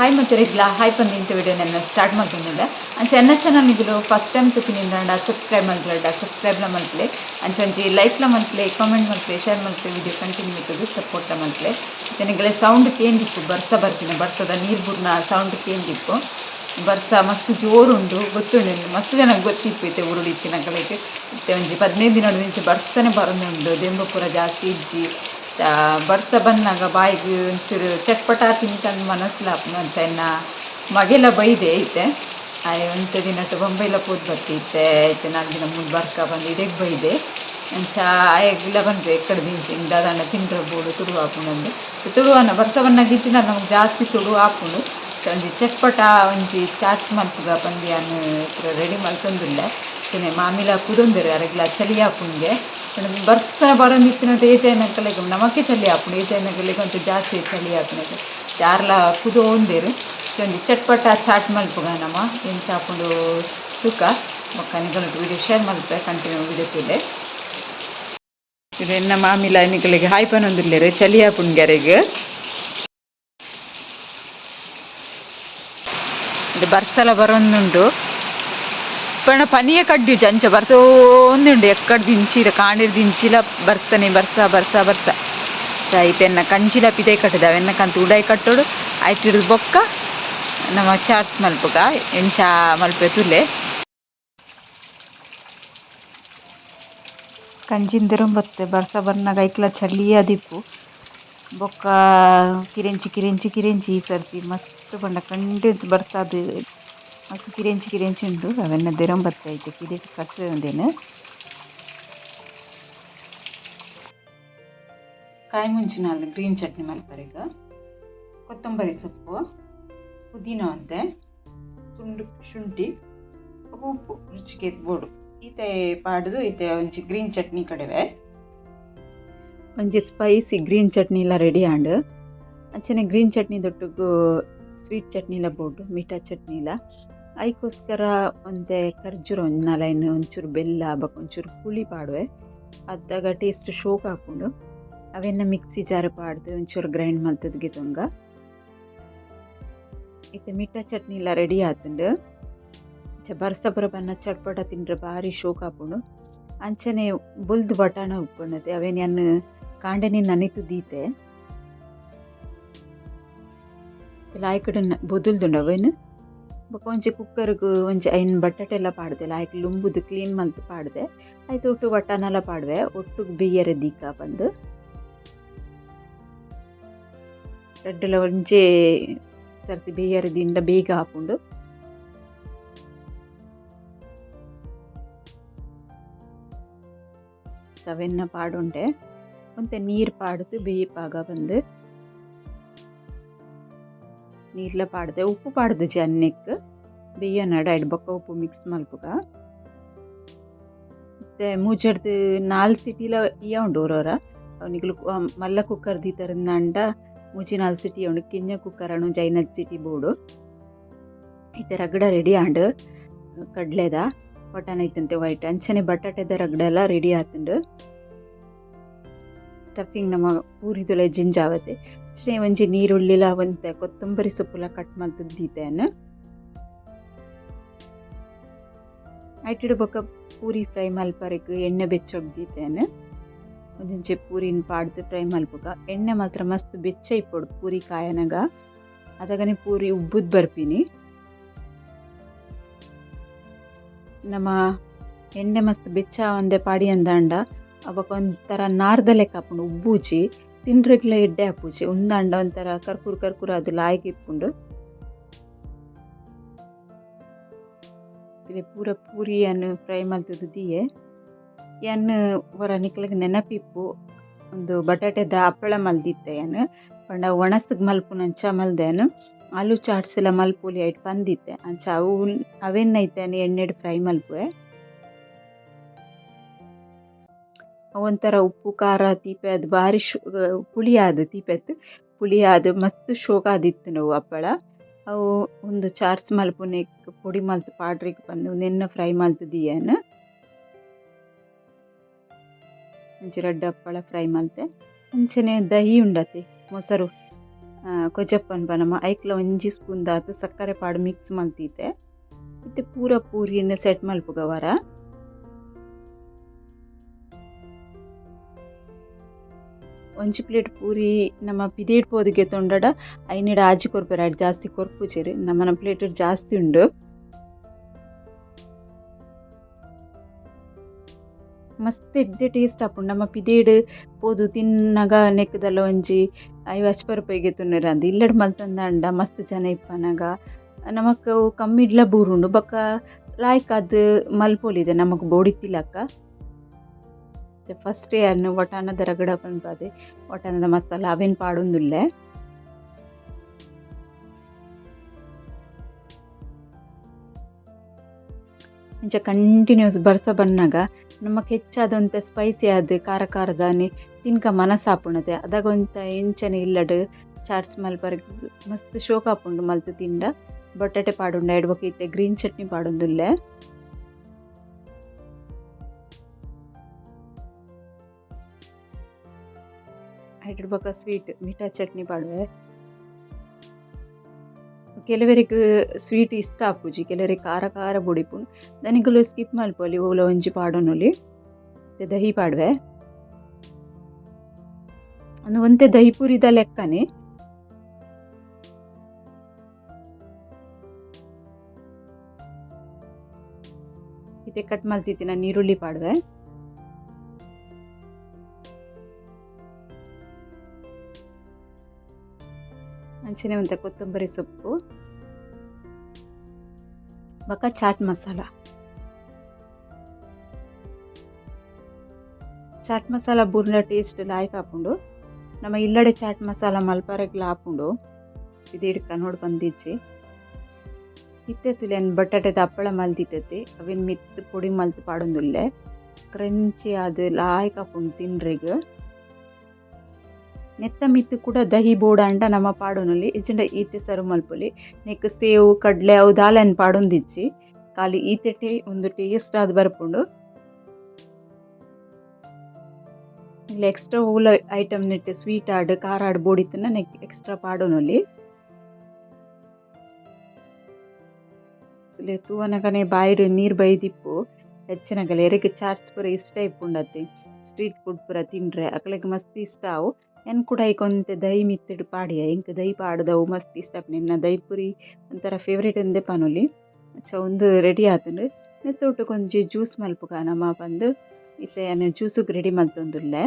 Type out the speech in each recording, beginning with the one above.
Hi ಮತ್ತೆ ರೆಗ್ಲಾ hi ಬಂದು ಇಂಥ ವಿಡಿಯೋ ನನ್ನ ಸ್ಟಾರ್ಟ್ ಮಾಡ್ಕೊಂಡಿದ್ದೆ ಅಂಚೆ ಎನ್ನ ಚಾನಲ್ ಫಸ್ಟ್ ಟೈಮ್ ತುಕಿನಿಂದ ಸಬ್ಸ್ಕ್ರೈಬ್ ಮಾಡ್ಲಡ ಸಬ್ಸ್ಕ್ರೈಬ್ಲ ಮಲ್ಪಲೆ ಅಂಚೆ ಒಂಜಿ ಲೈಕ್ಲ ಮಂತ್ಲೆ ಕಾಮೆಂಟ್ ಮಲ್ಪಲೆ ಶೇರ್ ಮಲ್ಪಲೆ ವಿಡಿಯೋ ಕಂಟಿನ್ಯೂ ಇರ್ತದೆ ಸಪೋರ್ಟ್ ಮಲ್ಪಲೆ ಮತ್ತೆ ನಿಗಲೆ ಸೌಂಡ್ ಕೇಂದಿತ್ತು ಬರ್ಸ ಬರ್ತೀನಿ ಬರ್ತದ ನೀರು ಬುರ್ನ ಸೌಂಡ್ ಕೇಂದಿತ್ತು ಬರ್ಸ ಮಸ್ತ್ ಜೋರುಂಡು ಗೊತ್ತುಂಡು ಮಸ್ತ್ ಜನಕ್ಕೆ ಗೊತ್ತಿತ್ತು ಇತ್ತೆ ಉರುಳಿತ್ತಿನ ಇತ್ತಿನಗಳಿಗೆ ಇತ್ತೆ ಒಂಜಿ ಹದಿನೈದು ದಿನ ಮುಂಚೆ ಬರ್ಸನೆ ಬರೋದುಂಡು ದೆಂಬ ಪುರ ಜಾಸ್ತಿ ಇಜ್ಜಿ ಆ, ಬರ್ಸ ಬಂದಾಗ ಬಾಯಿಗೆ ಒಂಚೂರು ಚಟ್ಪಟ ತಿಂತಂದು ಮನಸ್ಲಾಪ್ನ ಅಂತ ಇನ್ನ ಮಗೆಲ್ಲ ಬೈದೆ ಐತೆ ಆಯ್ ಒಂತ ದಿನ ಬೊಂಬೈಲ ಪೋದ್ ಬರ್ತೈತೆ ಐತೆ ನಾಲ್ಕು ದಿನ ಮುಂದೆ ಬರ್ಕ ಬಂದು ಇದಕ್ಕೆ ಬೈದೆ. ಅಂಚ ಆಯಗಿಲ್ಲ ಬಂದೆ ಎಕ್ಕಡೆ ದಿನ ದಾದಾಂಡ ತಿಂಡ್ರೆ ಬೋಡು ತುಳು ಹಾಕೊಂಡು ತುಳುವನ್ನ ಬರ್ಸವನ್ನ ಗಿಚ್ಚಿನ ನಮ್ಗೆ ಜಾಸ್ತಿ ತುಳು ಹಾಕೊಂಡು ಒಂಜಿ ಚಟ್ಪಟ ಒಂಜಿ ಚಾಟ್ ಮಲ್ಪುಗ ಪೂರ ರೆಡಿ ಮಲ್ತೊಂದುಲ್ಲೆ ತಿನೆ ಮಾಮಿಲ ಕುದೊಂದಿರು ಅರೆಗ್ಲ ಚಲಿ ಹಾಪುಂಗೆ ಬರ್ಸ ಬರೋಂದಿತ್ತಿನ ಏಜೈನಕಲೆಗೆ ನಮಕ್ಕೆ ಚಲಿ ಹಾಪುಂಡು ಏಜೈನಕಲೆಗೆ ಒಂಚೂರು ಜಾಸ್ತಿ ಚಳಿ ಹಾಪುಂಡು ಯಾರ್ಲ ಕುದೋಂದಿರು ಒಂಜಿ ಚಟ್ಪಟ ಚಾಟ್ ಮಲ್ಪುಗ ನಮ ಎಂತ ಹಾಕೊಂಡು ತೂಕ. ಬೊಕ್ಕ ನಿಗಲು ವಿಡಿಯೋ ಶೇರ್ ಮಲ್ಪೆ ಕಂಟಿನ್ಯೂ ವಿಡಿಯೋ ತಿಲ್ಲೆ ಇದು ಎನ್ನ ಮಾಮಿಲ ನಿಗಳಿಗೆ ಹಾಯ್ ಪನೊಂದುಲ್ಲೆರ್ ಚಲಿ ಹಾಪುಂಡ್ಗೆರೆಗೆ ಇದು ಬರ್ಸಲ ಬರೊಂದುಂಡು ಪನಿಯ ಕಡ್ಡಿ ಅಂಚ ಬರ್ತೋಂದುಂಡು ಎಕ್ಕಡ್ ದಿಂಚಿಲ ಕಾಣಿರ್ ದಿಂಚಿಲ ಬರ್ಸನೆ, ಬರ್ಸ ಬರ್ಸ ಬರ್ಸ. ಐತೆನ್ನ ಕಂಚಿಲ ಪಿದೆ ಕಟ್ಟದ ಅವೆನ್ನ ಕಂತು ಉಡಾಯಿ ಕಟ್ಟೋಡು, ಆಯ್ತು ಬೊಕ್ಕ, ನಮ್ಮ ಚಾರ್ಜ್ ಮಲ್ಪಗ ಎಂಚ ಮಲ್ಪೆ ತುಲೆ. ಕಂಚಿಂದಿರು ಬತ್ತೆ ಬರ್ಸ ಬರ್ನಾಗ ಐಕ್ಲ ಚಳ್ಳಿ ಅದಿಪ್ಪು ಬೊಕ್ಕ ಕಿರೆಂಚಿ ಕಿರೆಂಚಿ ಕಿರೆಂಚಿ ಈ ಸರ್ತಿ ಮಸ್ತ್ ಪಂಡ ಕಂಡೆಂಚ ಬರ್ಸಾದ್. ಮಸ್ತ್ ಕಿರೆಂಚಿ ಕಿರೆಂಚಿ ಉಂಡು ಅವೆನ್ನ ದೆರಂ ಬತ್ತೈತೆ ಕಿರೆ ಕಟ್ಟೆ ಒಂದೇನು? ಕಾಯಿ ಮುಂಚಿನ ಗ್ರೀನ್ ಚಟ್ನಿ ಮಲ್ಪರೆಗ ಕೊತ್ತಂಬರಿ ಸೊಪ್ಪು, ಪುದೀನ ಅಂತೆ, ತುಂಡು ಶುಂಠಿ, ಉಪ್ಪು ರುಚಿಗೆ ಬೋಡು ಈತೆ ಪಾಡ್ದು ಈತೆ ಒಂಚಿ ಗ್ರೀನ್ ಚಟ್ನಿ ಕಡೆವೆ. ಒಂಜಿ ಸ್ಪೈಸಿ ಗ್ರೀನ್ ಚಟ್ನಿ ಎಲ್ಲ ರೆಡಿ ಆಂಡ್ ಅಂಚನೆ ಗ್ರೀನ್ ಚಟ್ನಿ ದೊಟ್ಟುಗು ಸ್ವೀಟ್ ಚಟ್ನಿ ಎಲ್ಲ ಬೋಡು, ಮೀಠಾ ಚಟ್ನಿ ಇಲ್ಲ ಅದಕ್ಕೋಸ್ಕರ ಒಂದು ಖರ್ಜೂರ ಒಂದು ನಾಲೈನು ಒಂಚೂರು ಬೆಲ್ಲ ಬಕ್ ಒಂಚೂರು ಹುಳಿ ಪಾಡುವೆ. ಅದಾಗ ಟೇಸ್ಟ್ ಶೋಕ್ ಹಾಕ್ಕೊಂಡು, ಅವೆನ್ನ ಮಿಕ್ಸಿ ಜಾರ್ ಪಾಡ್ದು ಒಂಚೂರು ಗ್ರೈಂಡ್ ಮಲ್ತದ್ಗೆ ತುಂಗ ಇತ್ತೆ ಮೀಠಾ ಚಟ್ನಿ ಎಲ್ಲ ರೆಡಿ ಆತುಂಡು. ಬರ್ಸ ಬರ ಬನ್ನ ಚಟ್ಪಟ ತಿಂಡ್ರೆ ಭಾರಿ ಶೋಕ್ ಹಾಕ್ಕೊಂಡು, ಅಂಚನೆ ಬುಲ್ದು ಬಟಾಣ ಉಪ್ಪುಣ್ಣತೆ ಅವೇನು ಅನ್ನು ಕಾಂಡನಿ ನನಿತು ದೀತೆ. ಲಾಯ್ಕಡೆ ಬೊದುಲ್ದುಂಡು ಅವೇನು. ಬೊಕ ಒಂಜಿ ಕುಕ್ಕರ್ಗು ಒಂಜಿ ಐನ್ ಬಟಾಟೆ ಎಲ್ಲ ಪಾಡ್ದೆ ಲಾಯ್ಕ್ ಲುಂಬುದು ಕ್ಲೀನ್ ಮಂತ್ ಪಾಡ್ದೆ. ಆಯ್ತು ಒಟ್ಟು ಎಲ್ಲ ಪಾಡ್ವೆ ಒಟ್ಟು ಬಿಯ್ಯರೆ ದೀಕ ಬಂದು. ರೆಡ್ಡೆಲ್ಲ ಒಂಚೆ ಸರ್ತಿ ಬೇಯರೆ ದಿಂಡ ಬೇಗ ಹಾಕೊಂಡು. ಸವೆನ್ನ ಪಾಡುಂಡೆ. ಒಂತೆ ನೀರು ಪಾಡ್ದು ಬೇಯಿಪಾಗ ಬಂದು. ನೀರ್ಲ ಪಾಡ್ದೆ, ಉಪ್ಪು పాడదు ಜನ್ನಕ್ಕೆ ಬೇಯ ನಡ ಇಡ್ಬೊಕ್ಕ ಉಪ್ಪು ಮಿಕ್ಸ್ ಮಲ್ಪುಗ. ಮತ್ತೆ ಮೂಜಡ್ದು ನಾಲ್ ಸಿಟಿಲ ಇಯ ಉಂಡು ಓರೋರ ಅವನಿಗಳು ಮಲ್ಲ ಕುಕ್ಕರ್ ದೀತರಂದ ಮೂಜಿ ನಾಲ್ ಸಿಟಿ ಉಂಡು ಕಿಂಜ ಕುಕ್ಕರ್ ಅಣು ಜೈನದ್ ಸಿಟಿ ಬೋಡು. ಇತ್ತೆ ರಗಡ ರೆಡಿ ಆಂಡು. ಕಡ್ಲೆದ ಬಟಾಣ ಐತಂತೆ ವೈಟ್, ಅಂಚನೆ ಬಟಾಟೆದ ರಗಡ ಎಲ್ಲ ರೆಡಿ ಆತುಂಡು. ಸ್ಟಫಿಂಗ್ ನಮ್ಮ ಪೂರಿದುಲ ಜಿಂಜಾವತೆ ಅಷ್ಟೇ ಒಂಜಿ ನೀರುಳ್ಳಿಲ ಒಂತೆ ಕೊತ್ತಂಬರಿ ಸೊಪ್ಪುಲ ಕಟ್ ಮಲ್ತದ್ದು ದೀತೆಯನ್ನು ಐಟಿಡು ಬೊಕ್ಕ ಪೂರಿ ಫ್ರೈ ಮಲ್ಪರೆಗ್ ಎಣ್ಣೆ ಬೆಚ್ಚೊಗ್ದಿದ್ದೇನೆ ಒಂದಿಂಚೆ ಪೂರಿನ ಪಾಡ್ದು ಫ್ರೈ ಮಲ್ಪುಗ ಎಣ್ಣೆ ಮಾತ್ರ ಮಸ್ತ್ ಬೆಚ್ಚ ಇಪ್ಪೊಡು ಪೂರಿ ಕಾಯನಗ. ಅದಾಗನೆ ಪೂರಿ ಉಬ್ಬುದ್ ಬರ್ಪಿನಿ. ನಮ್ಮ ಎಣ್ಣೆ ಮಸ್ತ್ ಬೆಚ್ಚ ಒಂದೆ ಪಾಡಿ ಅಂದಾಂಡ. ಅವಾಗ ಒಂಥರ ನಾರ್ದಲೆ ಕಾಪುಂಡು ಉಬ್ಬೂಜಿ ತಿಂಡ್ರಿಗ್ಲ ಎಡ್ಡೆ ಹಾಪುಜಿ ಉಂದಾಂಡ ಒಂಥರ ಕರ್ಕುರ್ ಕರ್ಕುರ್ ಅದು ಲಾಯ್ಕ್ ಇಟ್ಕೊಂಡು. ಪೂರ ಪೂರ ಪೂರಿಯನ್ನು ಫ್ರೈ ಮಲ್ತದ್ದು ದಿಯೆ. ಏನು ಹೊರ ನಿಕ್ಲಿಗೆ ನೆನಪಿಪ್ಪು. ಒಂದು ಬಟಾಟೆದ ಹಪ್ಪಳ ಮಲ್ದಿತ್ತೆ ಏನು ಪಂಡ ಒಣಸಗ್ ಮಲ್ಪು, ನಂಚ ಮಲ್ದೇನು ಆಲೂ ಚಾಟ್ಸ್ ಎಲ್ಲ ಮಲ್ಪುಲಿ, ಐಟ್ ಬಂದಿತ್ತೆ ಅಂಚ ಅವು ಅವೆನ್ನೈತೆ ಎಣ್ಣೆಡ್ ಫ್ರೈ ಮಲ್ಪುವೆ. ಒಂಥರ ಉಪ್ಪು, ಖಾರ, ತೀಪೆ, ಅದು ಭಾರಿ ಶು ಪುಳಿ ಆದ ತೀಪೆತ್ ಪುಳಿ ಆದ್ ಮಸ್ತ್ ಶೋಕ ಆದಿತ್ತು ನಾವು ಹಪ್ಪಳ. ಅವು ಒಂದು ಚಾರ್ಸ್ ಮಲ್ಪುನೆಕ್ ಪುಡಿ ಮಲ್ತು ಪಾಡ್ರಿಗೆ ಬಂದು ನೆನ್ನ ಫ್ರೈ ಮಲ್ತ್ ದಿಯೆನ್ ಒಂಚಿ ರಡ್ಡ್ ಹಪ್ಪಳ ಫ್ರೈ ಮಲ್ತೆ. ಅಂಚನೆ ದಹಿ ಉಂಡತೆ, ಮೊಸರು ಕೊಜಪ್ಪನ್ ಬನಮ, ಐಕ್ಲ ಒಂಜಿ ಸ್ಪೂನ್ ದಾತ್ ಸಕ್ಕರೆ ಪಾಡು ಮಿಕ್ಸ್ ಮಲ್ತಿದ್ದೆ. ಇತ್ತೆ ಪೂರ ಪೂರಿನ ಸೆಟ್ ಮಲ್ಪುಗ ವರ ಒಂಜಿ ಪ್ಲೇಟ್ ಪೂರಿ ನಮ್ಮ ಪಿದೇಡ್ ಪೋದಿಗೆ ತೊಂಡಡ, ಐನೆಡ ಆಜಿ ಕೊರ್ಪೆರ ಜಾಸ್ತಿ ಕೊರ್ಪುಜೆರ್ ನಮ್ಮನ ಪ್ಲೇಟ್ ಜಾಸ್ತಿ ಉಂಡು. ಮಸ್ತ್ ಎಡ್ಡೆ ಟೇಸ್ಟ್ ಆಪುಂಡು. ನಮ್ಮ ಪಿದೇಡ್ ಪೋದು ತಿನ್ನಗ ನೆಕ್ಕದಲ್ಲ ಒಂಜಿ ಐ ಅಚ್ಪ ರೂಪಾಯಿಗೆ ತುನ್ನರ ಅಂದ್. ಇಲ್ಲಡ್ ಮಲ್ತಂದಾಂಡ ಮಸ್ತ್ ಜನ ಇಪ್ಪನಗ. ನಮಕ್ ಕಮ್ಮಿ ಇಡ್ಲ ಬೂರುಂಡು. ಬೊಕ್ಕ ಲಾಯ್ಕ್ ಅದು ಮಲ್ಪೊಲಿದೆ ನಮಕ್ ಬೋಡಿತ್ತಿಲಕ್ಕ. ಫಸ್ಟ್ ಅನ್ನು ഒട്ടാന ರಗಡ ಪನ್ಪಾದೆ ಒಟಾನದ ಮಸಾಲ, ಅವೆನ್ ಪಾಡೊಂದುಲ್ಲೆ ಇಂಚ ಕಂಟಿನ್ಯೂಸ್ ಬರ್ಸ ಬನ್ನಾಗ ನಮಕ್ ಹೆಚ್ಚಾದಂತೆ ಸ್ಪೈಸಿ ಆದ ಖಾರ ಖಾರದಾನೆ ತಿನ್ಕ ಮನಸ್ಸಾಪುಣದೆ ಅದಾಗೊಂತ ಇಂಚನೆ ಇಲ್ಲಡು ಚಾಟ್ಸ್ ಮಲ್ಪರ್ಗ್ ಮಸ್ತ್ ಶೋಕ ಆಪುಂಡು ಮಲ್ತ್ ತಿಂಡ. ಬಟಾಟೆ ಪಾಡುಂಡ ಎಡ್ಬೋಕೈತೆ ಇತ್ತೆ ಗ್ರೀನ್ ಚಟ್ನಿ ಪಾಡೊಂದುಲ್ಲೆ ಐಟ್ ಬೊಕ ಸ್ವೀಟ್ ಮಿಠಾ ಚಟ್ನಿ ಮಾಡುವೆ ಕೆಲವರಿಗೆ ಸ್ವೀಟ್ ಇಷ್ಟ ಆಪುಜಿ ಕೆಲವರಿಗೆ ಖಾರ ಖಾರ ಬುಡಿಪು ದನಿಗುಲು ಸ್ಕಿಪ್ ಮಲ್ಪೊಲಿ ಓಲ ಒಂಜಿ ಪಾಡೊನೊಲಿ ದಹಿ ಪಾಡ್ವೆ. ಅನ್ನು ಒಂತೆ ದಹಿ ಪೂರಿದ ಲೆಕ್ಕನೆ. ಇದೆ ಕಟ್ ಮಲ್ತಿತ್ತಿನ ನೀರುಳ್ಳಿ ಪಾಡ್ವೆ. ಒಂತ ಕೊತ್ತಂಬರಿ ಸೊಪ್ಪು, ಬಕ ಚಾಟ್ ಮಸಾಲ. ಚಾಟ್ ಮಸಾಲ ಬೂರ್ನ ಟೇಸ್ಟ್ ಲಾಯ್ಕ್ ಹಾಕೊಂಡು ನಮ್ಮ ಇಲ್ಲಡೆ ಚಾಟ್ ಮಸಾಲ ಮಲ್ಪಾರೆಗ್ಲ ಹಾಕೊಂಡು ಇದು ಹಿಡ್ಕ ನೋಡಿ ಬಂದಿಜ್ಜಿ ಇತ್ತೆ ತುಲೆನ್ ಬಟಾಟೆದ ಹಪ್ಪಳ ಮಲ್ದಿತ್ತೈತಿ ಅವಿನ್ ಮಿತ್ ಪುಡಿ ಮಲ್ತು ಪಾಡೊಂದುಲ್ಲೆ ಕ್ರಂಚಿ ಆದ್ ಲಾಯ್ಕ ಹಾಕೊಂಡು ತಿನ್ರೆಗ್ ನೆತ್ತ ಮಿತ್ತು ಕೂಡ ದಹಿ ಬೋಡ ಅಂಡ ನಮ್ಮ ಪಾಡೋನಲ್ಲಿ. ಇಜ್ಜಿಂಡ ಈತೆ ಸರು ಮಲ್ಪೊಲಿ. ನೆಕ್ ಸೇವು, ಕಡ್ಲೆ, ಅವು ದಾಲೆನ್ ಪಾಡೊಂದಿಜ್ಜಿ ಖಾಲಿ ಈತೆ ಟೇ, ಒಂದು ಟೇಸ್ಟ್ ಅದು ಬರ್ಪುಂಡು. ಇಲ್ಲಿ ಎಕ್ಸ್ಟ್ರಾ ಓಲ ಐಟಮ್ ನೆಟ್ ಸ್ವೀಟ್ ಆಡ್, ಖಾರ ಆಡ್ ಬೋಡಿತ್ತನ್ನ ನೆಕ್ ಎಕ್ಸ್ಟ್ರಾ ಪಾಡೋನಲ್ಲಿ. ತೂವನಗನೆ ಬಾಯಿಡು ನೀರು ಬೈದಿಪ್ಪು. ಹೆಚ್ಚಿನಗಲೆ ಎರೆಗ್ ಚಾಟ್ಸ್ ಪೂರ ಇಷ್ಟ ಇಪ್ಪುಂಡತ್ತೆ. ಸ್ಟ್ರೀಟ್ ಫುಡ್ ಪೂರ ತಿಂಡ್ರೆ, ಅಕ್ಲೆಗ್ ಮಸ್ತ್ ಇಷ್ಟ ಅವು. ಎನ್ ಕೂಡ ಐಕೊಂತೆ ದೈ ಮಿತ್ತಿಡ್ ಪಾಡಿಯ. ಎಂಕ್ ದೈ ಪಾಡ್ದವು ಮಸ್ತ್ ಇಷ್ಟ ನಿನ್ನ ದೈ ಪುರಿ ಒಂಥರ ಫೇವ್ರೇಟ್ ಎಂದೆ ಪನೊಲಿ. ಅಚ್ಚ ಉಂದು ರೆಡಿ ಆತುಂಡು. ನೆತ್ತೋಟು ಕೊಂಚ ಜ್ಯೂಸ್ ಮಲ್ಪುಗ. ನಮ ಪಂದ್ ಇತ್ತೆ ಜ್ಯೂಸ್ ಜ್ಯೂಸುಗ್ ರೆಡಿ ಮಲ್ತೊಂದುಲ್ಲೆ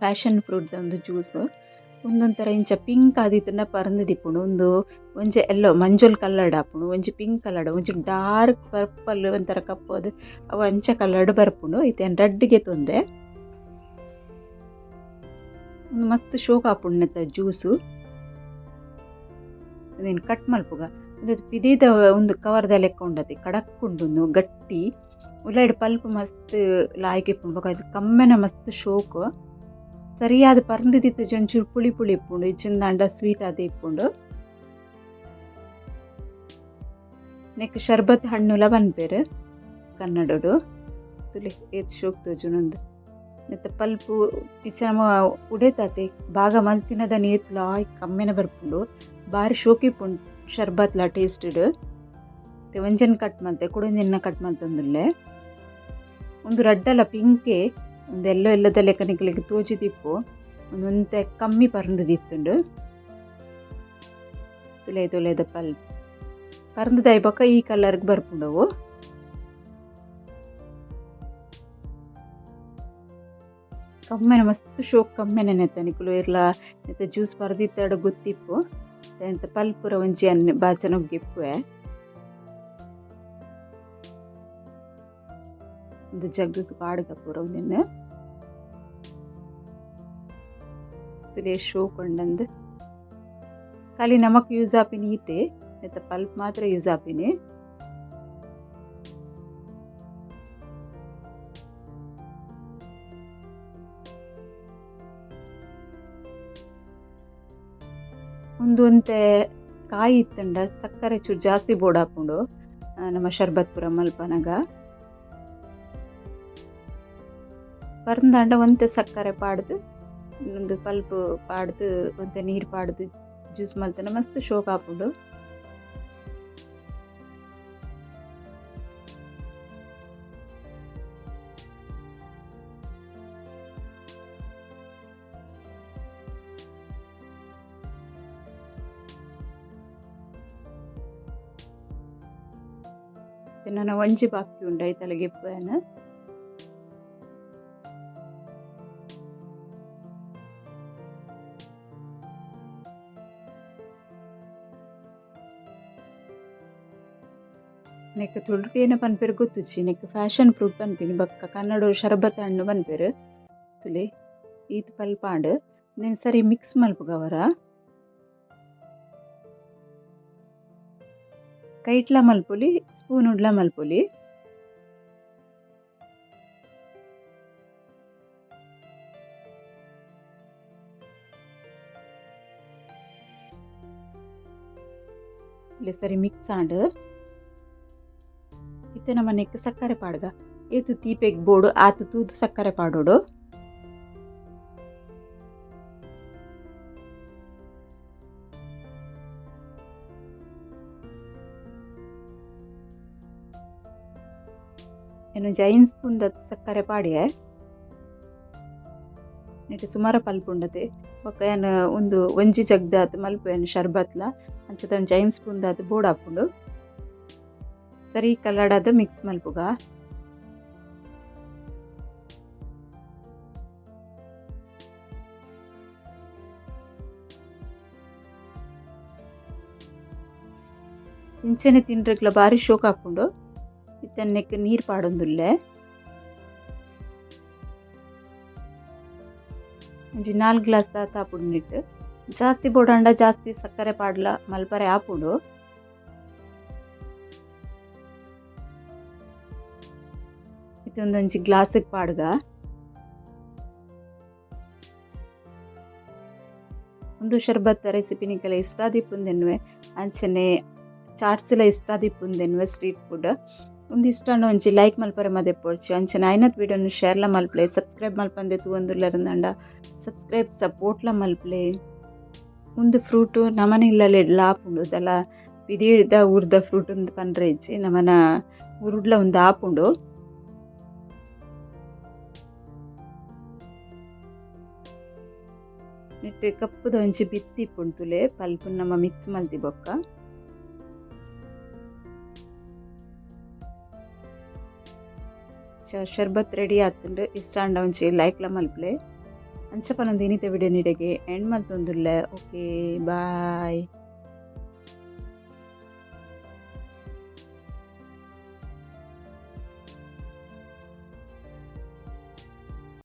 ಫ್ಯಾಷನ್ ಫ್ರೂಟ್ ಒಂದು ಜ್ಯೂಸ್ ಒಂದೊಂಥರ ಇಂಚ ಪಿಂಕ್ ಆದಿತ್ತನ್ನ ಪರಂದು ದಿಪ್ಪುಂಡು. ಉಂದು ಒಂಜಿ ಎಲ್ಲೋ ಮಂಜುಲ್ ಕಲ್ಲರ್ಡ್ ಆಪುಂಡು. ಒಂಜಿ ಪಿಂಕ್ ಕಲ್ಲರ್ಡ್, ಒಂಜಿ ಡಾರ್ಕ್ ಪರ್ಪಲ್ ಒಂಥರ ಕಪ್ಪು ಅದು. ಅವು ಅಂಚ ಕಲ್ಲರ್ಡ್ ಬರ್ಪುಂಡು. ಇತ್ತೆ ರೆಡ್ಗೆ ತೊಂದೆ. ಒಂದು ಮಸ್ತ್ ಶೋಕಾ ಆಪುಂಡು ನೆತ್ತ ಜ್ಯೂಸು ಅದೇನು ಕಟ್ ಮಲ್ಪುಗ ಅದು ಪಿದೀದ ಒಂದು ಕವರ್ದ ಲೆಕ್ಕ ಉಂಡತಿ ಕಡಕ್ ಉಂಡು ಗಟ್ಟಿ. ಉಲಾಯ್ಡ್ ಪಲ್ಪ್ ಮಸ್ತ್ ಲಾಯ್ಕೆ ಇಪ್ಪುಂಡು ಬೊಕ ಅದು ಕಮ್ಮೆನ ಮಸ್ತ್ ಶೋಕು. ಸರಿಯಾದ ಪರ್ಂದಿದಿತ್ತು ಜಂಚೂರು ಪುಳಿ ಪುಳಿ ಇಪ್ಪುಂಡು ಇಚ್ಚಿನ ಅಂಡ ಸ್ವೀಟ್ ಆದ ಇಪ್ಪುಂಡು. ನೆಕ್ ಶರ್ಬತ್ ಹಣ್ಣುಲ ಪೇರು ಕನ್ನಡಡು ತುಲಿ, ಏತ್ ಶೋಕ್ ತೋಜುನೊಂದು. ನೆತ್ತ ಪಲ್ಪು ಇಚ್ಚನಮ ಉಡೇತಾತೆ ಬಾಗ ಮಲ್ತಿನದ ನೇತ್ಲ ಆಯ್ ಕಮ್ಮೆನ ಬರ್ಪುಂಡು. ಬಾರಿ ಶೋಕಿಪ್ಪುಂಡು ಶರ್ಬತ್ಲ ಟೇಸ್ಟಡ್ ಮತ್ತೆ ಒಂಜನ್ ಕಟ್ ಮಲ್ತೆ ಕುಡೊಂಜನ್ನ ಕಟ್ ಮಲ್ತೊಂದುಲ್ಲೆ ಒಂದು ರಡ್ಡಲ ಪಿಂಕೆ, ಒಂದು ಎಲ್ಲೋ ಎಲ್ಲದ ಲೆಕ್ಕ ನಿಕ್ಲಿಗೆ ತೋಜಿದಿಪ್ಪು ಒಂದು ಒಂದೆ ಕಮ್ಮಿ ಪರಂದದಿತ್ತುಂಡು ತುಲೆ ತುಲೆದ ಪಲ್ಪ್. ಪರಂದದ ಬೊಕ ಈ ಕಲರ್ಗೆ ಬರ್ಪುಂಡವು. ಕಮ್ಮೆನ ಮಸ್ತ್ ಶೋಕ್ ಕಮ್ಮೆನೆ ನೆತ್ತ ನಿಕುಲು ಇರ್ಲ ನೆತ್ತ ಜ್ಯೂಸ್ ಪರ್ದಿತ್ತಾಡ ಗೊತ್ತಿಪ್ಪು. ಎಂತ ಪಲ್ಪುರ ಒಂಜಿ ಅನ್ನ ಬಾಚನ ಗಿಪ್ಪುವೆ ಒಂದು ಜಗ್ಗಕ್ಕೆ ಪಾಡ್ಗ ಪೂರ ಒಂದಿನ ತುಲೇ ಶೋ ಕೊಂಡಂದು ಖಾಲಿ ನಮಕ್ ಯೂಸ್ ಆಪಿನ ಈತೆ ನೆತ್ತ ಪಲ್ಪ್ ಮಾತ್ರ ಯೂಸ್ ಆಪಿನಿ. ಒಂದು ಕಾಯಿ ಇತ್ತಂಡ, ಸಕ್ಕರೆ ಚೂರು ಜಾಸ್ತಿ ಬೋರ್ಡ್ ಹಾಕೊಂಡು ನಮ್ಮ ಶರ್ಬತ್ಪುರ ಮಲ್ಪನಗ ಪರ್ಂದಾಂಡ ಒಂತೆ ಸಕ್ಕರೆ ಪಾಡ್ದು ಒಂದು ಪಲ್ಪ್ ಪಾಡ್ದು, ಒಂತೆ ನೀರು ಪಾಡ್ದು, ಜ್ಯೂಸ್ ಮಲ್ತನ ಮಸ್ತ್ ಶೋಕ್ ಆಪುಂಡು ನನ್ನ ಒಂಜಿ ಬಾಕಿ ಉಂಡು ಐತಲ ಗೆಪ್ಪನ ನೆಕ್ ತುಳುಕೇನ ಪನ್ಪೆರ್ ಗೊತ್ತುಜಿ ನೆಕ್ ಫ್ಯಾಷನ್ ಫ್ರೂಟ್ ಪನ್ಪಿನಿ ಬಕ್ಕ ಕನ್ನಡ ಶರಬತ್ ಹಣ್ಣು ಪನ್ಪೆರ್ ತುಲೆ ಈತ್ ಪಲ್ಪಾಂಡ್ ನೆನ್ ಸರಿ ಮಿಕ್ಸ್ ಮಲ್ಪುಗವರ ಕೈಟ್ಲ ಮಲ್ಪೊಲಿ, ಸ್ಪೂನ್ ಉಡ್ಲ ಮಲ್ಪೊಲಿ. ಸರಿ ಮಿಕ್ಸ್ ಆಂಡ್ ಇತ್ತೆ ನಮ್ಮ ನೆಕ್ ಸಕ್ಕರೆ ಪಾಡ್ಗ. ಏತು ತೀಪೆಗ್ ಬೋಡು, ಆತು ತೂದು ಸಕ್ಕರೆ ಪಾಡೋಡು. ಜೈನ್ ಸ್ಪೂನ್ ದತ್ ಸಕ್ಕರೆ ಪಾಡ್ಯೆ? ನೆಟ್ಟು ಸುಮಾರ ಪಲ್ಪುಂಡತೆ. ಬೊಕ್ಕ ಏನು ಒಂದು ಒಂಜಿ ಜಗ್ದಾತ್ ಮಲ್ಪು ಏನು ಶರ್ಬತ್ಲ ಜೈನ್ ಸ್ಪೂನ್ ದಾತ್ ಬೋರ್ಡ್ ಹಾಪುಂಡು. ಸರಿ, ಕಲ್ಲಡದ ಮಿಕ್ಸ್ ಮಲ್ಪುಗ. ಇಂಚನೆ ತಿನ್ರಗ್ಲ ಬಾರಿ ಶೋಕ್ ಹಾಪುಂಡು ಇತ್ತನ್ನೆಕ್ ನೀರ್ ಪಾಡೊಂದುಲ್ಲೆ. ಒಂಜಿ ನಾಲ್ಕು ಗ್ಲಾಸ್ ದಾತ ನಿಟ್. ಜಾಸ್ತಿ ಬೋಡಾಂಡ ಜಾಸ್ತಿ ಸಕ್ಕರೆ ಪಾಡ್ಲ, ಮಲ್ಪರೆ ಆಪುಂಡು. ಇದೊಂದೊಂಜಿ ಗ್ಲಾಸಿಗೆ ಪಾಡ್ಗ. ಒಂದು ಶರ್ಬತ್ ರೆಸಿಪಿ ನಿಕಲ ಇಷ್ಟ ಅಂಚನೆ ಚಾಟ್ಸ್ಲ ಇಷ್ಟ ದಿಪ್ಪುಂದೆನ್ವೆ ಸ್ಟ್ರೀಟ್ ಫುಡ್ ಒಂದು ಇಷ್ಟ ಒಂಜಿ ಲೈಕ್ ಮಲ್ಪರೆ ಮದೆ ಪೋಡ್ಚಿ ಅಂಚನೆ ಐನತ್ ವಿಡಿಯೋನು ಶೇರ್ಲ ಮಲ್ಪ್ಲೆ ಸಬ್ಸ್ಕ್ರೈಬ್ ಮಲ್ಪಂದೆ ತೂವೊಂದುಲ್ಲರಂದಂಡ ಸಬ್ಸ್ಕ್ರೈಬ್ ಸಪೋರ್ಟ್ಲ ಮಲ್ಪ್ಲೆ ಒಂದು ಫ್ರೂಟು ನಮನ ಇಲ್ಲಲೆ ಆಪುಂಡು ದಲ ವಿದಿದ ಊರ್ದ ಫ್ರೂಟ್ ಒಂದು ಪಂಡ್ರೆ ಇಜ್ಜಿ ನಮನ ಉರುಡ್ಲ ಒಂದು ಆಪುಂಡು ನೆಟ್ ಕಪ್ಪುದ ಒಂಜಿ ಬಿತ್ತಿ ಇಪ್ಪುಂಡು ಪಲ್ಪು ನಮ್ಮ ಮಿಕ್ಸ್ ಮಲ್ತಿ ಬೊಕ್ಕ ಶರ್ಬತ್ ರೆಡಿ ಆತುಂಡು. ಇಷ್ಟ ಅಂಡ ಒಂಜಿ ಲೈಕ್ಲ ಮಲ್ಪ್ಲೆ. ಅಂಚ ಪನೊಂದು ಇನಿತ ವಿಡಿಯೋ ನೀಡೆಗೆ ಎಂಡ್ ಮಲ್ತೊಂದುಲ್ಲೆ. Okay bye